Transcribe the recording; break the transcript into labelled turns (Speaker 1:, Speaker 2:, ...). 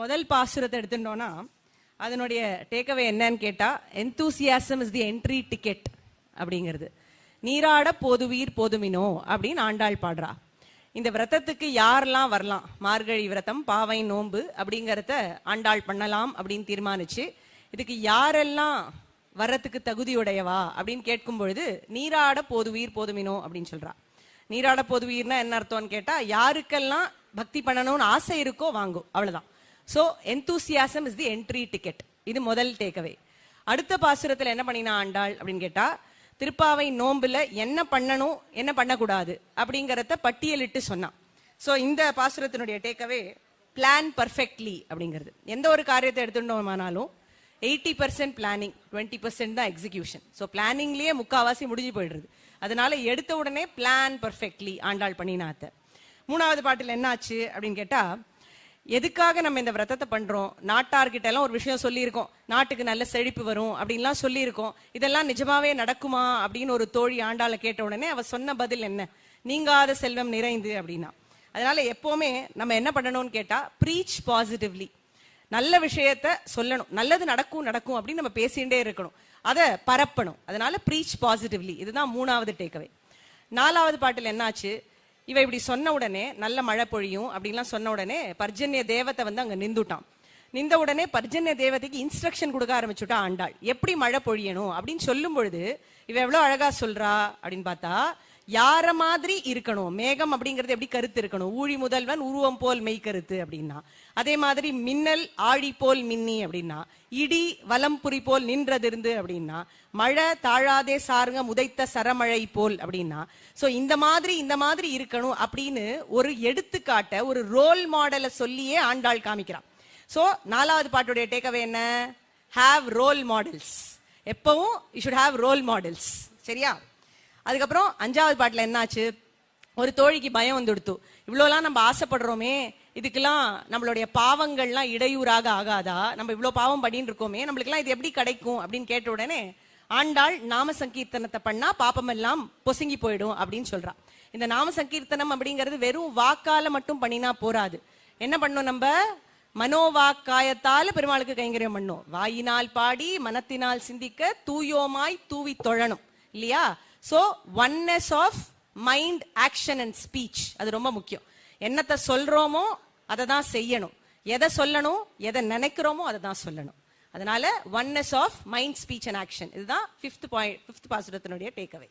Speaker 1: முதல் பாசுரத்தை எடுத்துட்டோம்னா அதனுடைய டேக்அவே என்னன்னு கேட்டால் enthusiasm is the entry ticket அப்படிங்கிறது. நீராட போதுவீர் போதுமினோ அப்படின்னு ஆண்டாள் பாடுறா. இந்த விரதத்துக்கு யாரெல்லாம் வரலாம்? மார்கழி விரதம் பாவை நோன்பு அப்படிங்கிறத ஆண்டாள் பண்ணலாம் அப்படின்னு தீர்மானிச்சு இதுக்கு யாரெல்லாம் வர்றதுக்கு தகுதியுடையவா அப்படின்னு கேட்கும் பொழுது நீராட போதுவீர் போதுமினோ அப்படின்னு சொல்றா. நீராட போதுவீர்னா என்ன அர்த்தம்னு கேட்டா யாருக்கெல்லாம் பக்தி பண்ணணும்னு ஆசை இருக்கோ வாங்கும் அவ்வளவுதான். So enthusiasm is the entry ticket இது முதல் டேக்அவே அடுத்த பாசுரத்தில் என்ன பண்ணினா ஆண்டாள் அப்படின்னு கேட்டால் திருப்பாவை நோம்பில் என்ன பண்ணணும் என்ன பண்ணக்கூடாது அப்படிங்கிறத பட்டியலிட்டு சொன்னான். ஸோ இந்த பாசுரத்தினுடைய டேக்அவே பிளான் பர்ஃபெக்ட்லி அப்படிங்கிறது. எந்த ஒரு காரியத்தை எடுத்துட்டோமானாலும் eighty percent planning twenty percent தான் எக்ஸிக்யூஷன் ஸோ பிளானிங்லேயே முக்காவாசி முடிஞ்சு போயிடுறது. அதனால எடுத்த உடனே பிளான் பர்ஃபெக்ட்லி ஆண்டாள் பண்ணினாத்த மூணாவது பாட்டில் என்னாச்சு அப்படின்னு கேட்டால் எதுக்காக நம்ம இந்த விரதத்தை பண்றோம்? நாட்டார்கிட்ட எல்லாம் ஒரு விஷயம் சொல்லியிருக்கோம். நாட்டுக்கு நல்ல செழிப்பு வரும் அப்படின்லாம் சொல்லியிருக்கோம். இதெல்லாம் நிஜமாவே நடக்குமா? அப்படின்னு ஒரு தோழி ஆண்டால கேட்ட உடனே அவ சொன்ன பதில் என்ன? நீங்காத செல்வம் நிறைந்து அப்படின்னா. அதனால எப்பவுமே நம்ம என்ன பண்ணணும்னு கேட்டா ப்ரீச் பாசிட்டிவ்லி நல்ல விஷயத்த சொல்லணும். நல்லது நடக்கும் நடக்கும் அப்படின்னு நம்ம பேசிகிட்டே இருக்கணும். அதை பரப்பணும். அதனால ப்ரீச் பாசிட்டிவ்லி இதுதான் மூணாவது டேக்அவே நாலாவது பாட்டில் என்னாச்சு? இவன் இப்படி சொன்ன உடனே நல்ல மழை பொழியும் அப்படின்லாம் சொன்ன உடனே பர்ஜன்ய தேவத்தை வந்து அங்க நிந்துட்டான். நின்ற உடனே பர்ஜன்ய தேவதைக்கு இன்ஸ்ட்ரக்ஷன் கொடுக்க ஆரம்பிச்சுட்டா ஆண்டாள். எப்படி மழை பொழியணும்? அப்படின்னு சொல்லும் பொழுது இவ எவ்வளவு அழகா சொல்றா? அப்படின்னு பார்த்தா யார மாதிரி இருக்கணும்? மேகம் அப்படிங்கிறது எப்படி கருத்து இருக்கணும்? ஊழி முதல்வன் உருவம் போல் மெய் கருத்து அப்படின்னா அதே மாதிரி மின்னல் ஆழி போல் மின்னி அப்படின்னா இடி வலம்புரி போல் நின்றதிருந்து அப்படின்னா மழை தாழாதே சாருங்க முதைத்த சரமழை போல் அப்படின்னா சோ இந்த மாதிரி இந்த மாதிரி இருக்கணும் அப்படின்னு ஒரு எடுத்துக்காட்ட ஒரு ரோல் மாடலை சொல்லியே ஆண்டாள் காமிக்கிறான். சோ நாலாவது பாட்டுடைய டேக்அவே என்ன? ஹாவ் ரோல் மாடல்ஸ் எப்பவும் you should have role models சரியா? அதுக்கப்புறம் அஞ்சாவது பாட்டில் என்னாச்சு? ஒரு தோழிக்கு பயம் வந்துடுத்து. இவ்வளோலாம் நம்ம ஆசைப்படுறோமே இதுக்கெல்லாம் நம்மளுடைய பாவங்கள்லாம் இடையூறாக ஆகாதா? நம்ம இவ்வளோ பாவம் பண்ணின்னு இருக்கோமே நம்மளுக்கெல்லாம் இது எப்படி கிடைக்கும் அப்படின்னு கேட்ட உடனே ஆண்டாள் நாம சங்கீர்த்தனத்தை பண்ணா பாப்பமெல்லாம் பொசுங்கி போயிடும் அப்படின்னு சொல்றா. இந்த நாம சங்கீர்த்தனம் அப்படிங்கிறது வெறும் வாக்கால மட்டும் பண்ணினா போராது என்ன பண்ணும் நம்ம? மனோவாக்காயத்தால பெருமாளுக்கு கைங்கரியம் பண்ணும். வாயினால் பாடி மனத்தினால் சிந்திக்க தூயோமாய் தூவி தொழணும். இல்லையா? So oneness of mind action and speech அது ரொம்ப முக்கியம். என்னத்தை சொல்றோமோ அதை தான் செய்யணும். எதை சொல்லணும் எதை நினைக்கிறோமோ அதை தான் சொல்லணும். அதனால oneness of mind speech and action இதுதான் ஃபிஃப்த் பாயிண்ட் ஃபிஃப்த் பாசுரத்தினுடைய டேக்அவே